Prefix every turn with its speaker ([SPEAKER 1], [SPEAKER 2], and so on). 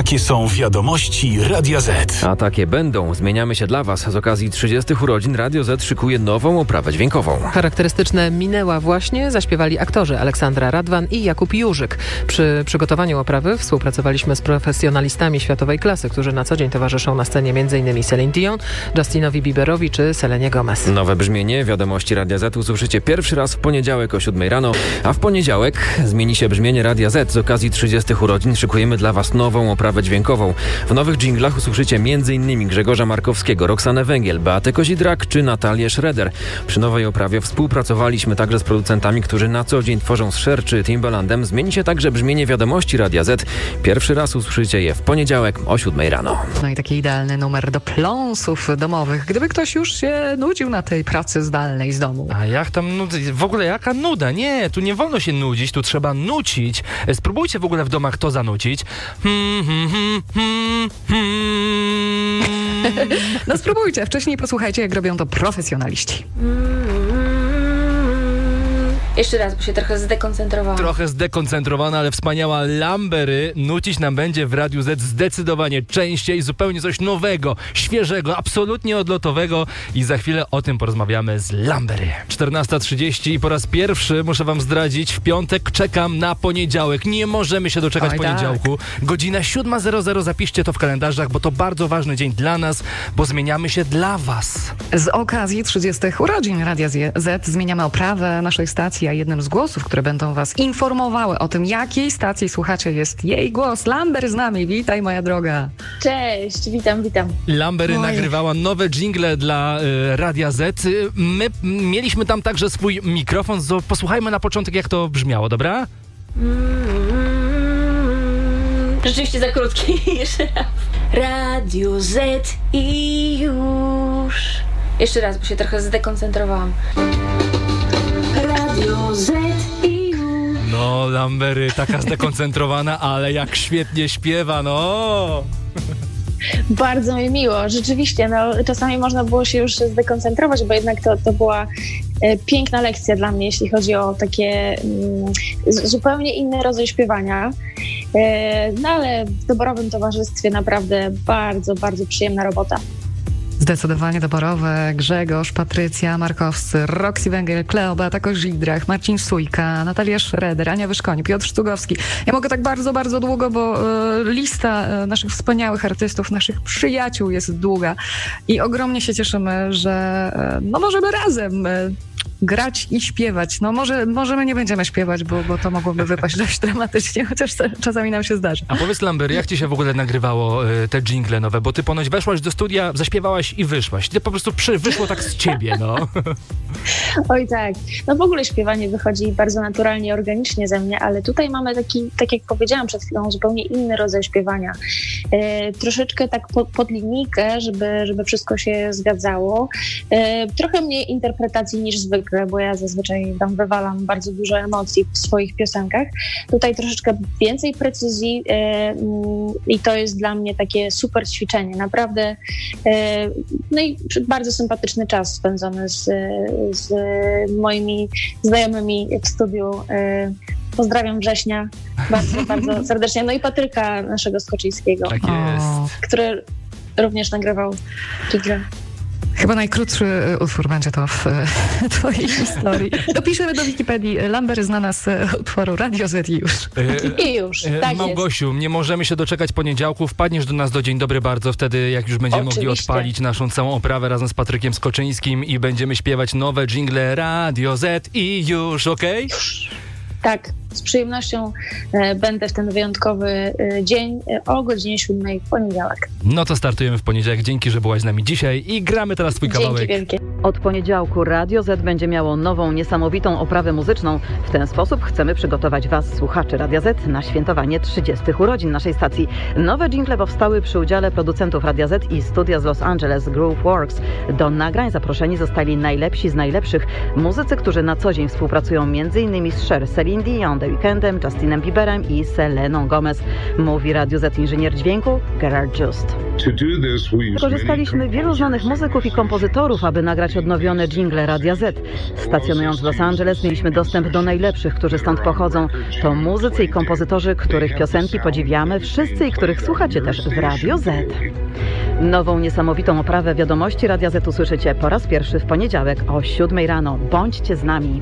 [SPEAKER 1] Takie są wiadomości Radia Z.
[SPEAKER 2] A takie będą. Zmieniamy się dla Was. Z okazji 30 urodzin Radio Z szykuje nową oprawę dźwiękową.
[SPEAKER 3] Charakterystyczne minęła właśnie zaśpiewali aktorzy Aleksandra Radwan i Jakub Jurzyk. Przy przygotowaniu oprawy współpracowaliśmy z profesjonalistami światowej klasy, którzy na co dzień towarzyszą na scenie m.in. Celine Dion, Justinowi Bieberowi czy Selenie Gomez.
[SPEAKER 2] Nowe brzmienie wiadomości Radia Z usłyszycie pierwszy raz w poniedziałek o 7 rano, a w poniedziałek zmieni się brzmienie Radia Z. Z okazji 30 urodzin szykujemy dla Was nową oprawę dźwiękową. W nowych dżinglach usłyszycie m.in. Grzegorza Markowskiego, Roxanę Węgiel, Beatę Kozidrak czy Natalię Schroeder. Przy nowej oprawie współpracowaliśmy także z producentami, którzy na co dzień tworzą z Cher czy Timbalandem. Zmieni się także brzmienie wiadomości Radia Z. Pierwszy raz usłyszycie je w poniedziałek o 7 rano.
[SPEAKER 4] No i taki idealny numer do pląsów domowych. Gdyby ktoś już się nudził na tej pracy zdalnej z domu.
[SPEAKER 5] A jak tam nudzę? W ogóle jaka nuda? Nie, tu nie wolno się nudzić, tu trzeba nucić. E, Spróbujcie w ogóle w domach to zanucić. Hmm,
[SPEAKER 4] No spróbujcie, wcześniej posłuchajcie, jak robią to profesjonaliści.
[SPEAKER 6] Jeszcze raz, bo się trochę zdekoncentrowałam.
[SPEAKER 5] Trochę zdekoncentrowana, ale wspaniała Lambery nucić nam będzie w Radiu Z zdecydowanie częściej, zupełnie coś nowego, świeżego, absolutnie odlotowego i za chwilę o tym porozmawiamy z Lambery. 14.30 i po raz pierwszy muszę wam zdradzić, w piątek czekam na poniedziałek. Nie możemy się doczekać
[SPEAKER 4] Oj, tak.
[SPEAKER 5] poniedziałku. Godzina 7.00, zapiszcie to w kalendarzach, bo to bardzo ważny dzień dla nas, bo zmieniamy się dla was.
[SPEAKER 4] Z okazji 30 urodzin Radia Z zmieniamy oprawę naszej stacji, a jednym z głosów, które będą was informowały o tym, jakiej stacji słuchacie, jest jej głos. Lamber z nami, witaj moja droga.
[SPEAKER 6] Cześć, witam, witam.
[SPEAKER 5] Lambery
[SPEAKER 4] Oj.
[SPEAKER 5] nagrywała nowe jingle dla y, Radia Z. My mieliśmy tam także swój mikrofon. Posłuchajmy na początek, jak to brzmiało, dobra?
[SPEAKER 6] Mm, Rzeczywiście za krótki. Jeszcze raz. Radio Z i już. Jeszcze raz, bo się trochę zdekoncentrowałam.
[SPEAKER 5] No, Lambery, taka zdekoncentrowana, ale jak świetnie śpiewa, no.
[SPEAKER 6] Bardzo mi miło. Rzeczywiście, no, czasami można było się już zdekoncentrować, bo jednak to, to była e, piękna lekcja dla mnie, jeśli chodzi o takie mm, zupełnie inny rodzaj śpiewania. E, no ale w doborowym towarzystwie naprawdę bardzo, bardzo przyjemna robota.
[SPEAKER 4] Zdecydowanie doborowe. Grzegorz, Patrycja, Markowscy, Roxy Węgiel, Kleo, Beata Kozidrach, Marcin Sujka, Natalia Szreder, Ania Wyszkoń, Piotr Sztugowski. Ja mogę tak bardzo, bardzo długo, bo e, lista e, naszych wspaniałych artystów, naszych przyjaciół jest długa i ogromnie się cieszymy, że e, no możemy razem grać i śpiewać. No może, może my nie będziemy śpiewać, bo, bo to mogłoby wypaść dość dramatycznie, chociaż czasami nam się zdarzy.
[SPEAKER 5] A powiedz, Lambery, jak ci się w ogóle nagrywało y, te jingle nowe? Bo ty ponoć weszłaś do studia, zaśpiewałaś i wyszłaś. Ty po prostu przy, wyszło tak z ciebie, no.
[SPEAKER 6] Oj tak, no w ogóle śpiewanie wychodzi bardzo naturalnie, organicznie ze mnie, ale tutaj mamy taki, tak jak powiedziałam przed chwilą, zupełnie inny rodzaj śpiewania. E, troszeczkę tak pod, pod linijkę, żeby, żeby wszystko się zgadzało. E, trochę mniej interpretacji niż zwykle, bo ja zazwyczaj tam wywalam bardzo dużo emocji w swoich piosenkach. Tutaj troszeczkę więcej precyzji e, mm, i to jest dla mnie takie super ćwiczenie. Naprawdę e, no i bardzo sympatyczny czas spędzony z, z moimi znajomymi w studiu. E, Pozdrawiam Września bardzo, bardzo serdecznie. No i Patryka naszego Skoczyńskiego,
[SPEAKER 5] Tak
[SPEAKER 6] który również nagrywał jingle.
[SPEAKER 4] Chyba najkrótszy e, utwór będzie to w e, twojej historii. Dopiszemy do Wikipedii. Lamber zna z e, utworu Radio Z i już.
[SPEAKER 6] I już, tak jest.
[SPEAKER 5] Małgosiu, nie możemy się doczekać poniedziałku. Wpadniesz do nas do Dzień Dobry bardzo wtedy, jak już będziemy mogli
[SPEAKER 6] Oczywiście.
[SPEAKER 5] odpalić naszą całą oprawę razem z Patrykiem Skoczyńskim i będziemy śpiewać nowe jingle Radio Z i już, okej?
[SPEAKER 6] Tak, z przyjemnością e, będę w ten wyjątkowy e, dzień e, o godzinie 7 w poniedziałek.
[SPEAKER 5] No to startujemy w poniedziałek. Dzięki, że byłaś z nami dzisiaj i gramy teraz twój
[SPEAKER 6] Dzięki
[SPEAKER 5] kawałek.
[SPEAKER 6] wielkie.
[SPEAKER 7] Od poniedziałku Radio Z będzie miało nową, niesamowitą oprawę muzyczną. W ten sposób chcemy przygotować Was, słuchaczy Radia Z, na świętowanie 30 urodzin naszej stacji. Nowe jingle powstały przy udziale producentów Radia Z i studia z Los Angeles Groove Works. Do nagrań zaproszeni zostali najlepsi z najlepszych muzycy, którzy na co dzień współpracują m.in. z Cher, Celine Dion, The Weekndem, Justinem Bieberem i Seleną Gomez. Mówi Radio Z inżynier dźwięku Gerard Just.
[SPEAKER 8] To do this, we use
[SPEAKER 7] Korzystaliśmy
[SPEAKER 8] many
[SPEAKER 7] wielu znanych muzyków i kompozytorów, aby nagrać odnowione jingle Radia Z. Stacjonując w Los Angeles mieliśmy dostęp do najlepszych, którzy stąd pochodzą. To muzycy i kompozytorzy, których piosenki podziwiamy wszyscy i których słuchacie też w Radio Z. Nową niesamowitą oprawę wiadomości Radia Z usłyszycie po raz pierwszy w poniedziałek o 7 rano. Bądźcie z nami.